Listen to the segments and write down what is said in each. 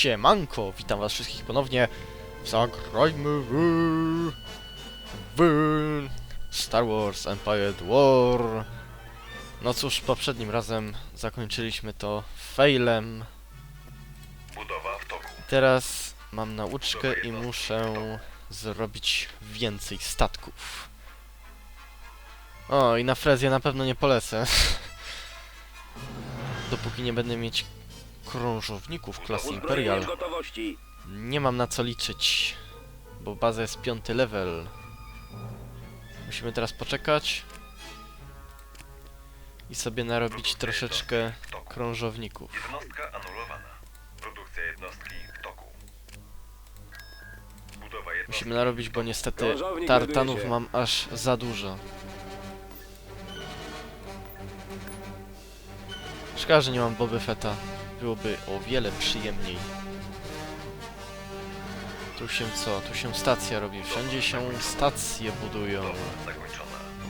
Siemanko, witam was wszystkich ponownie Zagrajmy w... w... Star Wars Empire War. No cóż, poprzednim razem zakończyliśmy to failem. Budowa w toku. Teraz mam nauczkę i muszę zrobić więcej statków. O, i na Frezję na pewno nie polecę. Dopóki nie będę mieć krążowników klasy Imperial. Nie mam na co liczyć, bo baza jest piąty level. Musimy teraz poczekać i sobie narobić troszeczkę krążowników. Jednostka anulowana. Produkcja jednostki w toku. Budowa jednostki. Musimy narobić, bo niestety Krążownik tartanów mam aż za dużo. Szkoda, że nie mam Boby Fetta. Byłoby o wiele przyjemniej. Tu się co? Tu się stacja robi. Wszędzie się stacje budują.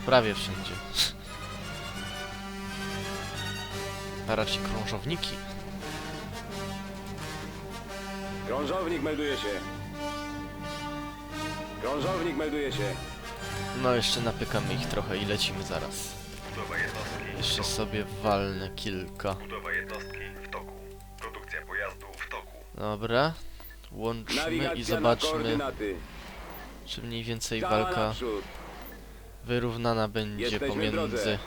Prawie wszędzie. A raczej krążowniki. Krążownik melduje się. Krążownik melduje się. No jeszcze napykamy ich trochę i lecimy zaraz. Jeszcze sobie walnę kilka. Budowa jednostki Dobra. Łączmy i zobaczmy, czy mniej więcej walka wyrównana będzie Jesteśmy pomiędzy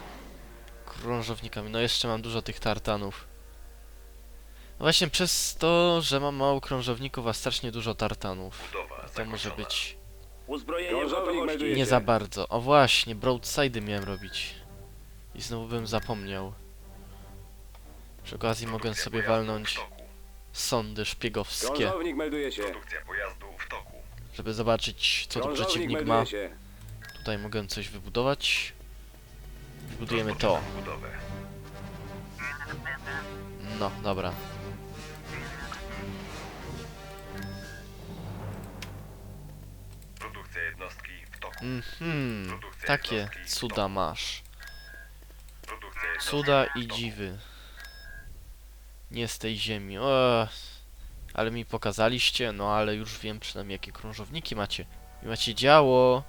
krążownikami. No jeszcze mam dużo tych tartanów. No właśnie przez to, że mam mało krążowników, a strasznie dużo tartanów. To może być nie za bardzo. O właśnie, broadside'y miałem robić. I znowu bym zapomniał. Przy okazji mogę sobie walnąć. Sądy szpiegowskie, Krążownik melduje się. Produkcja pojazdu w toku. żeby zobaczyć co tu Krążownik przeciwnik melduje ma. się. Tutaj mogę coś wybudować. Wybudujemy to. Budowę. No, dobra. Produkcja jednostki w toku. Mhm, takie cuda masz. Produkcja jednostki Cuda w i toku. dziwy. Nie z tej ziemi. Ale mi pokazaliście, no ale już wiem przynajmniej jakie krążowniki macie. I macie działo.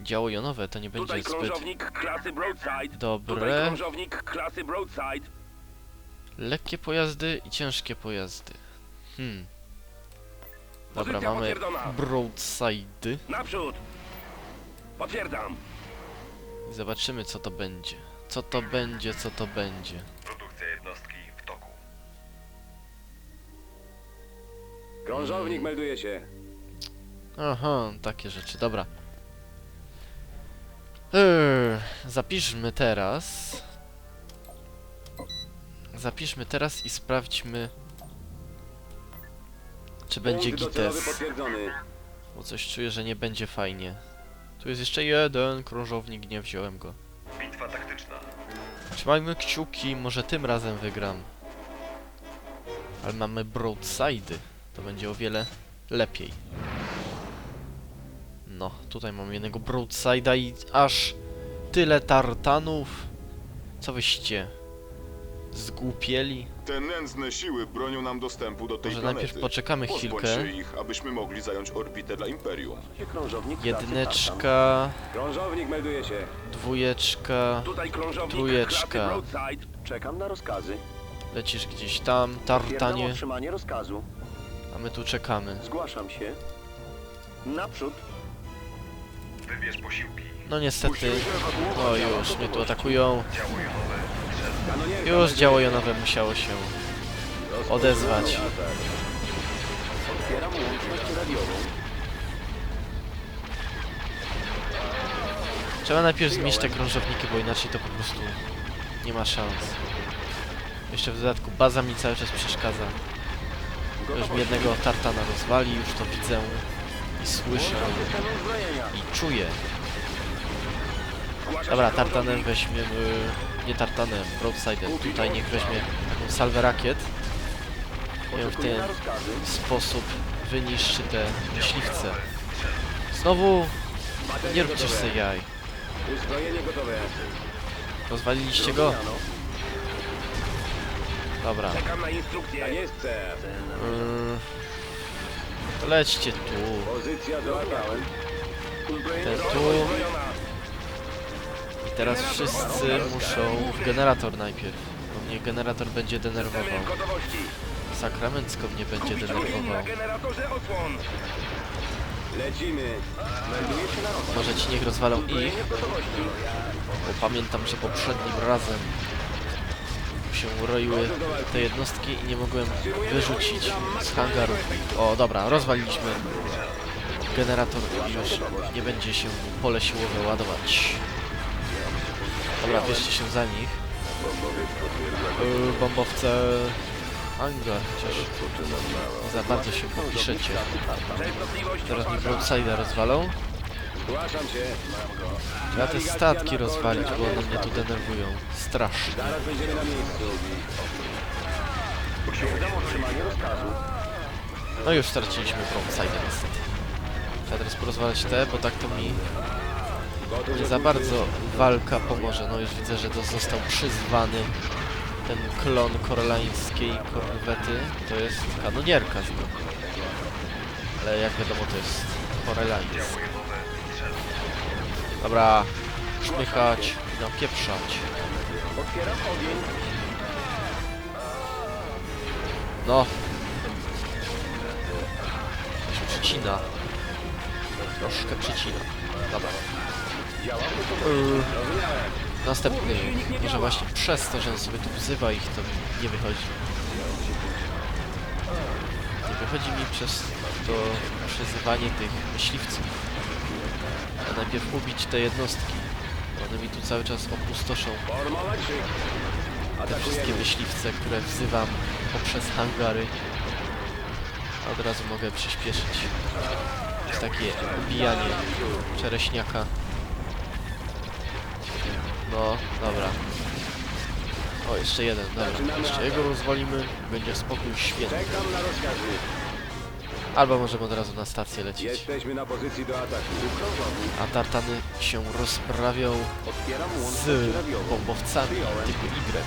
Działo jonowe, to nie będzie Tutaj zbyt krążownik klasy Broadside. Tutaj dobre. krążownik klasy Broadside. Lekkie pojazdy i ciężkie pojazdy. Hmm. Dobra, Pozycja mamy potwierdzona. broadside. Naprzód. Potwierdzam. Zobaczymy co to będzie. Co to będzie, co to będzie. Krążownik melduje się. Aha, takie rzeczy, dobra. Eee, zapiszmy teraz. Zapiszmy teraz i sprawdźmy, czy będzie Punkt docelowy gites. potwierdzony. Bo coś czuję, że nie będzie fajnie. Tu jest jeszcze jeden krążownik, nie wziąłem go. Bitwa taktyczna. Trzymajmy kciuki, może tym razem wygram. Ale mamy broadside'y. To będzie o wiele lepiej. No, tutaj mam jednego broadside'a i aż tyle tartanów. Co wyście? Zgłupieli? Te nędzne siły bronią nam dostępu do tej Może planety. najpierw poczekamy Pozbądź chwilkę. się ich, abyśmy mogli zająć orbitę dla Imperium. Jedyneczka, Krążownik melduje się. dwójeczka. Tutaj krążownik Trójeczka. Broadside. Czekam na rozkazy. Lecisz gdzieś tam, tartanie, otrzymanie rozkazu. A my tu czekamy. Zgłaszam się. Naprzód. Wybierz posiłki. No niestety, o już, mnie tu atakują. Kanonierka Już działo jonowe musiało się odezwać. Otwieram łączność radiową. Trzeba najpierw zmieść te krążowniki, bo inaczej to po prostu nie ma szans. Jeszcze w dodatku baza mi cały czas przeszkadza. Już mi jednego tartana rozwali, już to widzę i słyszę i czuję. Dobra, tartanem weźmiemy... nie tartanem, broadside'em. Tutaj niech weźmie taką salwę rakiet. I w ten sposób wyniszczy te myśliwce. Znowu nie róbcie sobie jaj. Rozwaliliście go? Dobra. Czekam na instrukcję. Tak jest. Yy, to lećcie tu. Pozycja do ataku. Ten tu. I teraz wszyscy muszą w generator najpierw. Bo mnie generator będzie denerwował. Sakramencko mnie będzie denerwował. Lecimy. Może ci niech rozwalą ich, bo pamiętam, że poprzednim razem się uroiły te jednostki i nie mogłem wyrzucić z hangarów. O, dobra, rozwaliliśmy generator i już nie będzie się pole siłowe ładować. Dobra, bierzcie się za nich. Yy, bombowce hangar, chociaż za bardzo się popiszecie. Teraz mi otwarta. broadside rozwalą. Zgłaszam się. Trzeba te statki rozwalić, bo one mnie tu denerwują. Strasznie. Zaraz będziemy na miejscu. Potwierdzam otrzymanie rozkazu. No już straciliśmy broadside niestety. Trzeba teraz porozwalać te, bo tak to mi Gotów nie do za bardzo walka pomoże. No już widzę, że to został przyzwany ten klon korelańskiej korwety. To jest kanonierka znowu. Ale jak wiadomo to jest korelańska. Dobra, szmychać i napieprzać. Otwieram ogień. No. Coś przycina. Troszkę przycina. Dobra. Yy, następny. Może właśnie przez to, że on sobie tu wzywa ich, to nie wychodzi. Nie wychodzi mi przez to przyzywanie tych myśliwców. A najpierw ubić te jednostki. One mi tu cały czas opustoszą te wszystkie myśliwce, które wzywam poprzez hangary. Od razu mogę przyspieszyć. Jest takie bijanie czereśniaka. No, dobra. O, jeszcze jeden, dobra. Jeszcze jego rozwalimy, będzie spokój święty. Albo możemy od razu na stację lecieć. Jesteśmy na pozycji do ataku. A tartany się rozprawią Otwieram łączność z radiową. bombowcami typu Y.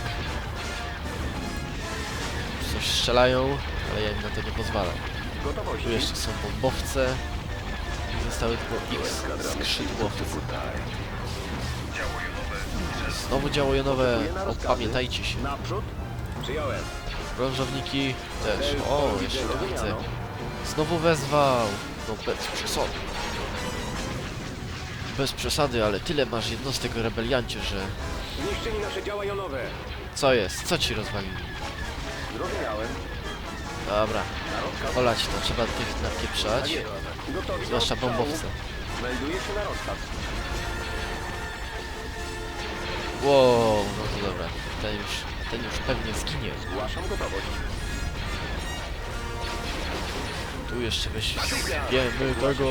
Coś strzelają, ale ja im na to nie pozwalam. Gotowości. Tu jeszcze są bombowce i zostały tylko X skrzydłowców. Znowu działo jonowe, opamiętajcie się. Naprzód. Przyjąłem. Krążowniki też. O, jeszcze tu widzę. Znowu wezwał. No bez przesady. Bez przesady, ale tyle masz jednostek rebeliancie, że... Zniszczyli nasze działa jonowe. Co jest? Co ci rozwalili? Zrozumiałem. Dobra, olać to, trzeba tych napieprzać. Gotowi do Zwłaszcza bombowce. Melduje się na rozkaz. Wow, no to dobra. Ten już, ten już pewnie zginie. Zgłaszam gotowość. Tu jeszcze weź wiemy tego.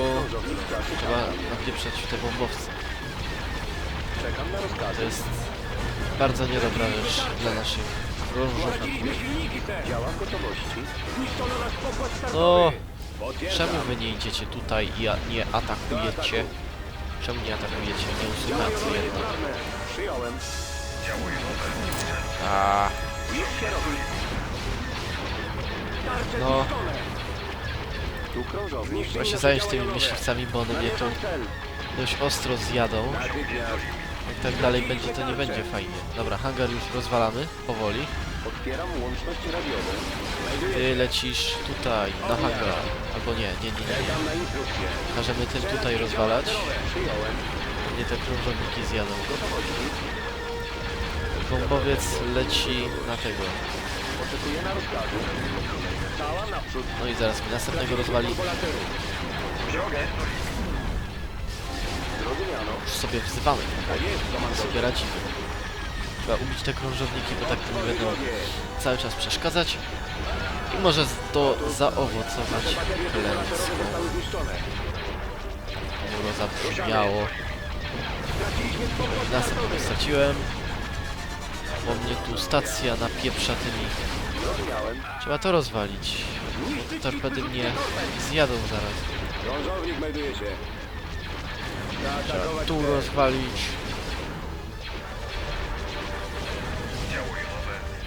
Trzeba napieprzać w te bombowce. To jest bardzo niedobra rzecz dla naszych krążowników. No, czemu wy nie idziecie tutaj i nie atakujecie? Czemu nie atakujecie? Nie usuwacie jednak. A, no. Trzeba się zająć tymi myśliwcami, bo one mnie tu dość ostro zjadą. Jak tak dalej będzie, to nie będzie fajnie. Dobra, hangar już rozwalamy, powoli. Ty lecisz tutaj, na hangar. Albo nie, nie, nie, nie. Każemy tym tutaj rozwalać. Nie te krążowniki zjadą. Bombowiec leci na tego. Oczekuję na rozkazu. Cała naprzód. No i zaraz mi następnego rozwali. Zrozumiano. Już sobie wzywamy. Tak jest, Jak komandorze. sobie radzimy. Trzeba ubić te krążowniki, bo tak to mi będą cały czas przeszkadzać. I może to zaowocować klęską. Muro zabrzmiało. Następnego straciłem. Bo mnie tu stacja napieprza tymi. Trzeba to rozwalić. Torpedy mnie zjadą zaraz. Trzeba tu rozwalić.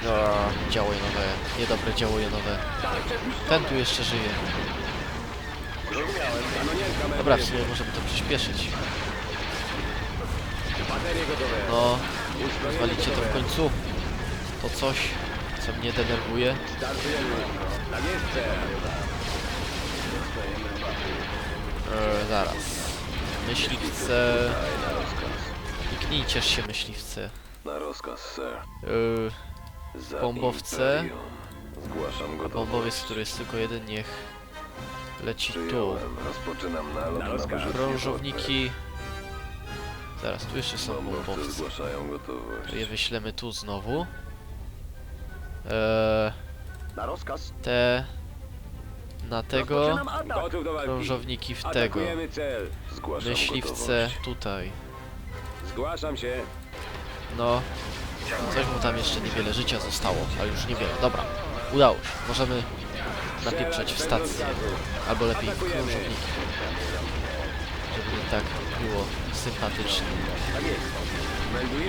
O, działo jonowe, niedobre działo jonowe. Ten tu jeszcze żyje. Dobra, w sumie możemy to przyspieszyć. No, zwalicie to w końcu. To coś, co mnie denerwuje. E, zaraz. Myśliwce... Kliknijcież się myśliwce. Na rozkaz, sir. E, Bombowce. Zgłaszam gotowość. bombowiec, który jest tylko jeden, niech leci tu. Krążowniki... Zaraz, tu jeszcze są Bombowcy bombowce. To je wyślemy tu znowu. Eee, Na rozkaz. te... Na tego... Krążowniki w tego. Myśliwce tutaj. Zgłaszam się. No, coś mu tam jeszcze niewiele życia zostało, ale już niewiele. Dobra, udało się. Możemy napieprzać w stację. Albo lepiej krążowniki. Żeby tak było sympatycznie.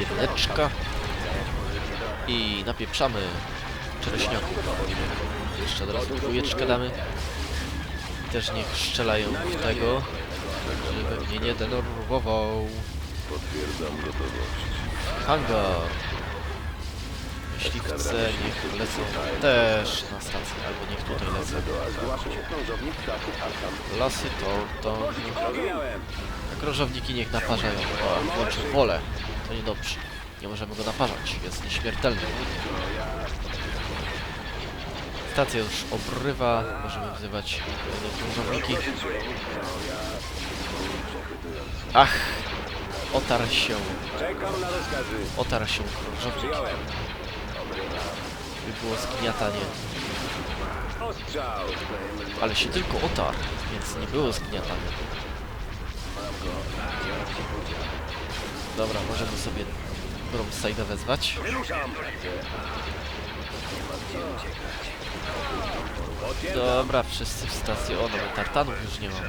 Jedyneczka. I napieprzamy czereśniaku. Jeszcze od razu dwójeczkę damy. Też niech strzelają w tego, żeby mnie nie denerwował. Hangar. Myśliwce niech lecą też na stację, albo niech tutaj lecą. Lasy to, to a krążowniki niech naparzają. O, włączył wolę. To niedobrze. Nie możemy go naparzać. Jest nieśmiertelny. Stacja już obrywa. Możemy wzywać krążowniki. Ach! Otarł się. Otarł się krążownik. By było zgniatanie. Ale się tylko otarł, więc nie było zgniatania. Dobra, możemy sobie Bromside'a wezwać. Dobra, wszyscy w stacji. O, nawet tartanów już nie mam.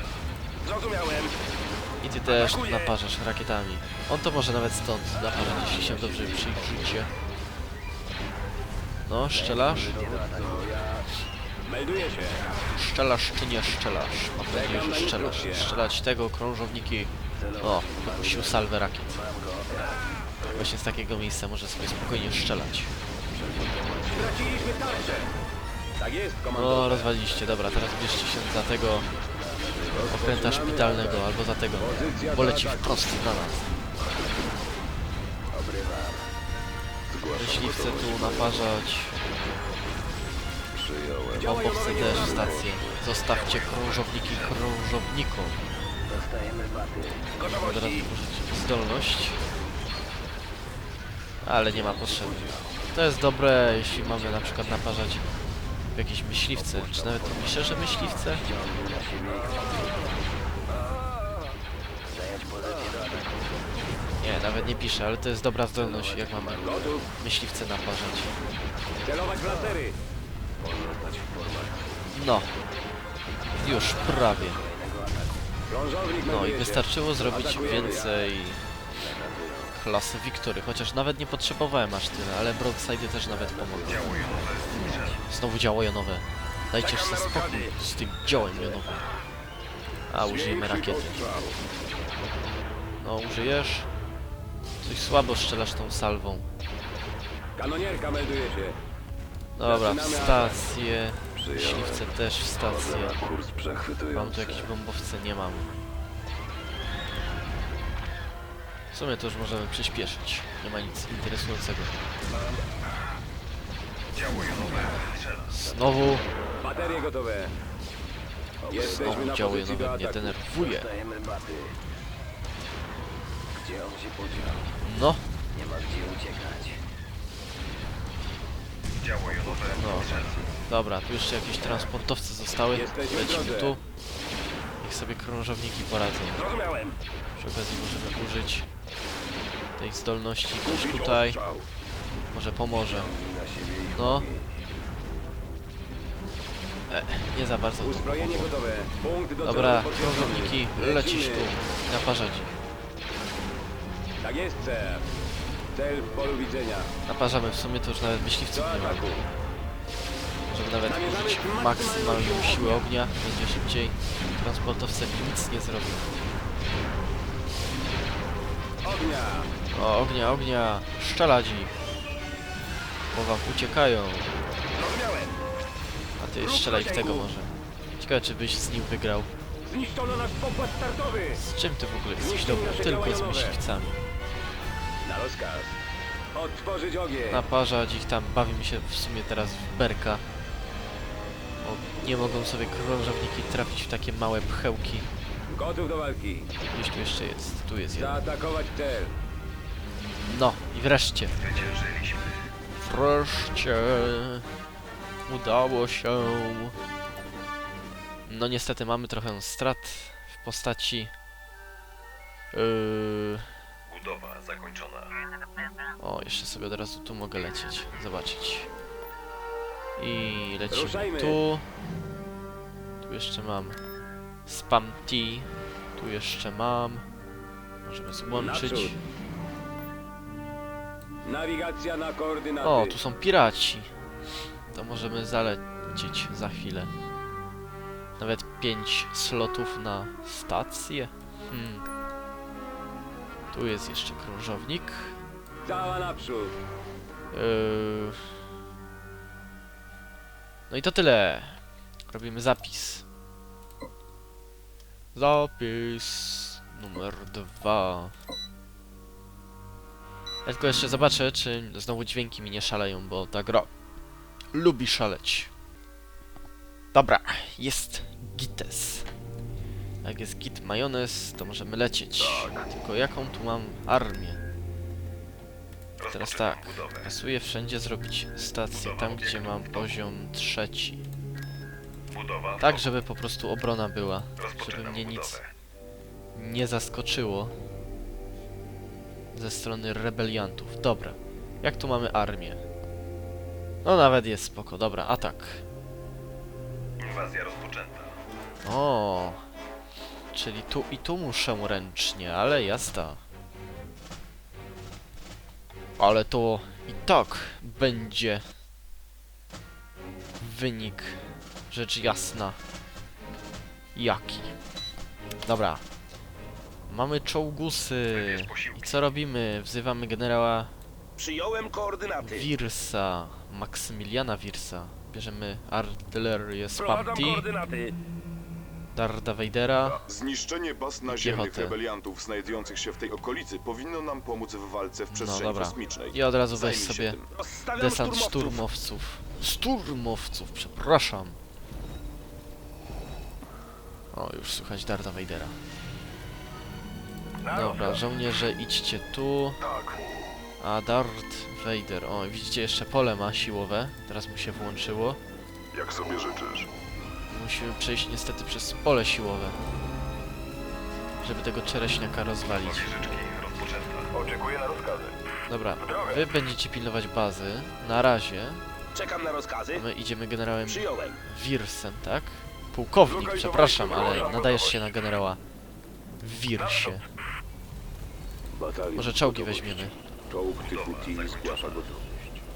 I ty też naparzasz rakietami. On to może nawet stąd naparzać, jeśli się dobrze przyjrzycie. No, szczelasz? Melduje się. Szczelasz czy nie szczelasz? Mam nadzieję, że szczelasz. Strzelać tego krążowniki. O, wypuścił salwę rakiet. Właśnie z takiego miejsca może sobie spokojnie jest, No, rozwaliliście. Dobra, teraz bierzcie się za tego okręta szpitalnego albo za tego, bo leci wprost na nas. Myśliwce tu naparzać, Przyjąłem. bombowce też stację. Zostawcie krążowniki krążownikom. Od razu użyć zdolność. Ale nie ma potrzeby. To jest dobre, jeśli mamy na przykład naparzać w jakieś myśliwce. Czy nawet pisze, że myśliwce? Nawet nie pisze, ale to jest dobra zdolność, jak mamy Gotów. myśliwce naparzać. Celować w lasery. No. Już prawie. No i wystarczyło zrobić więcej klasy Wiktory, chociaż nawet nie potrzebowałem aż tyle, ale broadside też nawet pomogły. Znowu działo jonowe. Dajcie sobie spokój z tym działem jonowym. A, użyjemy rakiety. No, użyjesz? Coś słabo strzelasz tą salwą. Kanonierka melduje się. Dobra, w Zaczynamy stację. Myśliwce też w stację. Kurs Mam tu jakieś bombowce? Nie mam. W sumie to już możemy przyspieszyć. Nie ma nic interesującego. Znowu, Baterie gotowe. Jesteśmy znowu na działo pozycji do mnie ataku. denerwuje. Dostajemy baty. Gdzie on się podział? No, Nie ma gdzie uciekać. Działo jonowe. no. Dobra, tu jeszcze jakieś transportowce zostały. Jesteśmy w Lecimy drodze. tu. Niech sobie krążowniki poradzą. Zrozumiałem. Przy okazji możemy użyć tej zdolności też tutaj. Może pomoże. No. E, nie za bardzo. Uzbrojenie gotowe. Punkt do Dobra, potwierdzony. krążowniki, lecisz tu. Naparzać. Tak jest, ser. Cel w polu widzenia. Naparzamy w sumie to już nawet myśliwców Do nie ataku. Żeby nawet użyć maksymalną siłę ognia, będzie szybciej. Transportowce nic nie zrobią. Ognia. O, ognia, ognia! Szczeladzi! Bo wam uciekają. A ty strzelaj w tego może. Ciekawe czy byś z nim wygrał. Zniszczono nasz pokład startowy. Z czym ty w ogóle jesteś dobry? Tylko z myśliwcami. Na rozkaz. Otworzyć ogień. Naparzać ich tam, bawi mi się w sumie teraz w berka. Bo nie mogą sobie krążowniki trafić w takie małe pchełki. Gotów do walki. Gdzieś tu jeszcze jest, tu jest jeden. Zaatakować cel. No i wreszcie. Wreszcie. Udało się. No niestety mamy trochę strat w postaci... Yy... Budowa zakończona. O, jeszcze sobie od razu tu mogę lecieć, zobaczyć. I lecimy Ruszajmy. tu. Tu jeszcze mam spam T. Tu jeszcze mam. Możemy złączyć. Nawigacja na koordynaty. O, tu są piraci. To możemy zalecieć za chwilę. Nawet 5 slotów na stację. Hmm. Tu jest jeszcze krążownik. Cała naprzód. Yy... No i to tyle. Robimy zapis. Zapis numer dwa. Ja tylko jeszcze zobaczę, czy znowu dźwięki mi nie szaleją, bo ta gra lubi szaleć. Dobra, jest gites. Jak jest git majonez, to możemy lecieć. Tylko jaką tu mam armię? Teraz tak, pasuje wszędzie zrobić stację tam, gdzie mam poziom trzeci. Tak, żeby po prostu obrona była, żeby mnie nic nie zaskoczyło ze strony rebeliantów. Dobra, jak tu mamy armię? No nawet jest spoko, dobra, atak. Inwazja rozpoczęta. O, czyli tu i tu muszę ręcznie, ale jazda. Ale to i tak będzie wynik, rzecz jasna, jaki. Dobra, mamy czołgusy i co robimy? Wzywamy generała Przyjąłem koordynaty. Wirsa, Maksymiliana Wirsa. Bierzemy artylerię Wprowadzam Spamti, koordynaty. Darda Vadera. Zniszczenie baz naziemnych rebeliantów znajdujących się w tej okolicy powinno nam pomóc w walce w przestrzeni No dobra. kosmicznej. I od razu weź Zajmij się sobie tym. Desant szturmowców. szturmowców. Przepraszam. O, już słychać Darda Vadera. Dobra, żołnierze idźcie tu. Tak. A Darth Vader, o widzicie jeszcze pole ma siłowe. Teraz mu się włączyło. Jak sobie życzysz. Musimy przejść niestety przez pole siłowe. Żeby tego czereśniaka rozwalić. Wieżyczki rozpoczęta. Oczekuję na rozkazy. Dobra, wy będziecie pilnować bazy. Na razie. Czekam na rozkazy. A my idziemy generałem Przyjąłem. Wirsem, tak? Pułkownik, przepraszam, ale nadajesz się na generała Wirsie. Batalion Może czołgi weźmiemy. Czołg typu T zgłasza gotowość.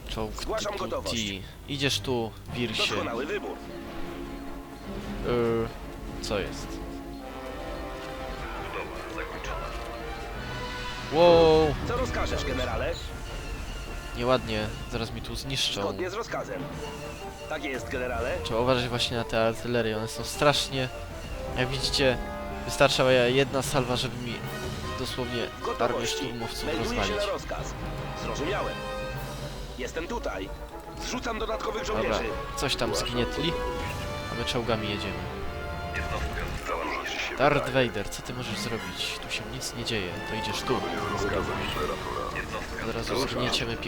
Czołg Zgłaszam typu gotowość. Idziesz tu, Wirsie. Doskonały wybór. Yy, co jest? Budowa zakończona. Wow, Co rozkażesz, generale? nieładnie, zaraz mi tu zniszczą. Zgodnie z rozkazem. Tak jest, generale. Trzeba uważać właśnie na te artylerie, one są strasznie... Jak widzicie, wystarczała jedna salwa, żeby mi dosłownie armię Gotowości. szturmowców Melduję się rozwalić. na rozkaz. Zrozumiałem. Jestem tutaj. Zrzucam dodatkowych Dobra, żołnierzy. coś tam zgnietli, my czołgami jedziemy. Darth Vader, co ty możesz zrobić? Tu się nic nie dzieje, to idziesz tu. Od razu zgnieciemy piechotę.